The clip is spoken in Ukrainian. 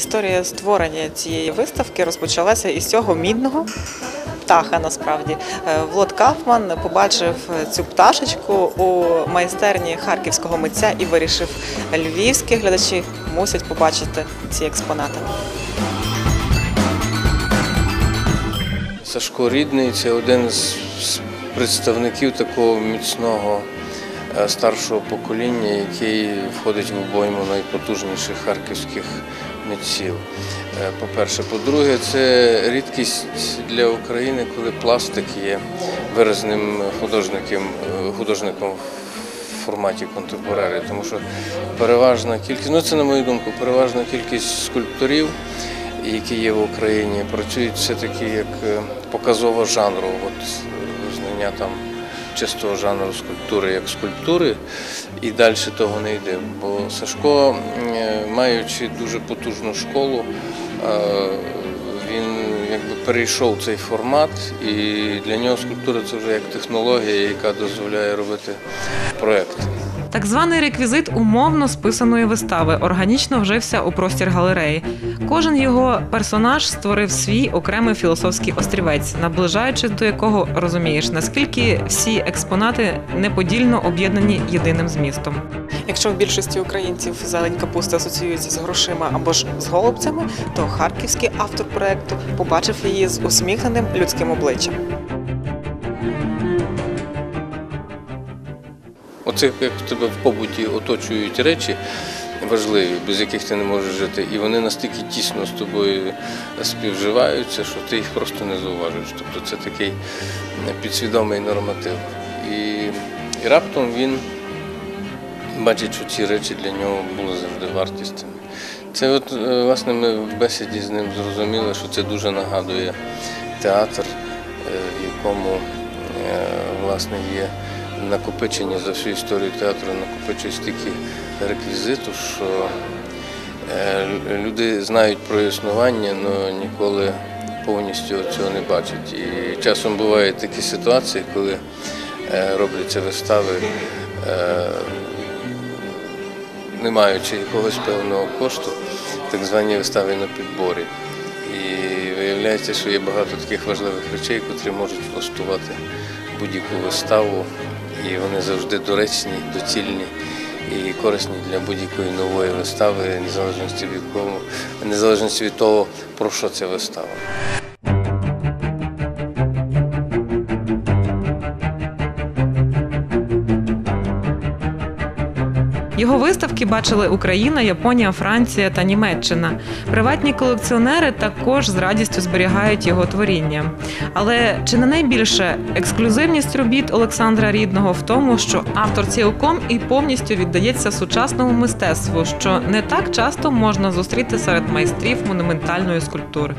Історія створення цієї виставки розпочалася із цього мідного. Птаха насправді Е, Влад Кафман побачив цю пташечку у майстерні харківського митця і вирішив, львівські глядачі мусять побачити ці експонати. Сашко Рідний це один з з представників такого міцного е, старшого покоління, який входить в обойму найпотужніших харківських митців. Е, По-перше, по-друге, це рідкість для України, коли пластик є виразним художником, е, художником в форматі контемпорарі, тому що переважна кількість, ну це на мою думку, переважна кількість скульпторів, які є в Україні, працюють все-таки як е, показово жанру. От знання там чистого жанру скульптури як скульптури, і далі того не йде. Бо Сашко, е, маючи дуже потужну школу, е, він якби перейшов цей формат, і для нього скульптура це вже як технологія, яка дозволяє робити проекти. Так званий реквізит умовно списаної вистави органічно вжився у простір галереї. Кожен його персонаж створив свій окремий філософський острівець, наближаючись до якого розумієш, наскільки всі експонати неподільно об'єднані єдиним змістом. Якщо в більшості українців зелень капуста асоціюється з грошима або ж з голубцями, то харківський автор проекту побачив її з усміхненим людським обличчям. Оце як тебе в побуті оточують речі важливі, без яких ти не можеш жити, і вони настільки тісно з тобою співживаються, що ти їх просто не зауважуєш. Тобто це такий підсвідомий норматив. І, і раптом він бачить, що ці речі для нього були завжди вартісними. Це от, е, власне, ми в бесіді з ним зрозуміли, що це дуже нагадує театр, е, в якому е, власне є накопичення за всю історію театру, накопичує стільки реквізиту, що е, люди знають про існування, але ніколи повністю цього не бачать. І часом бувають такі ситуації, коли е, робляться вистави. е, не маючи якогось певного кошту, так звані вистави на підборі. І виявляється, що є багато таких важливих речей, котрі можуть влаштувати будь-яку виставу, і вони завжди доречні, доцільні і корисні для будь-якої нової вистави, незалежності від кого, незалежності від того, про що ця вистава. Його виставки бачили Україна, Японія, Франція та Німеччина. Приватні колекціонери також з радістю зберігають його творіння. Але чи не найбільше ексклюзивність робіт Олександра Рідного в тому, що автор цілком і повністю віддається сучасному мистецтву, що не так часто можна зустріти серед майстрів монументальної скульптури.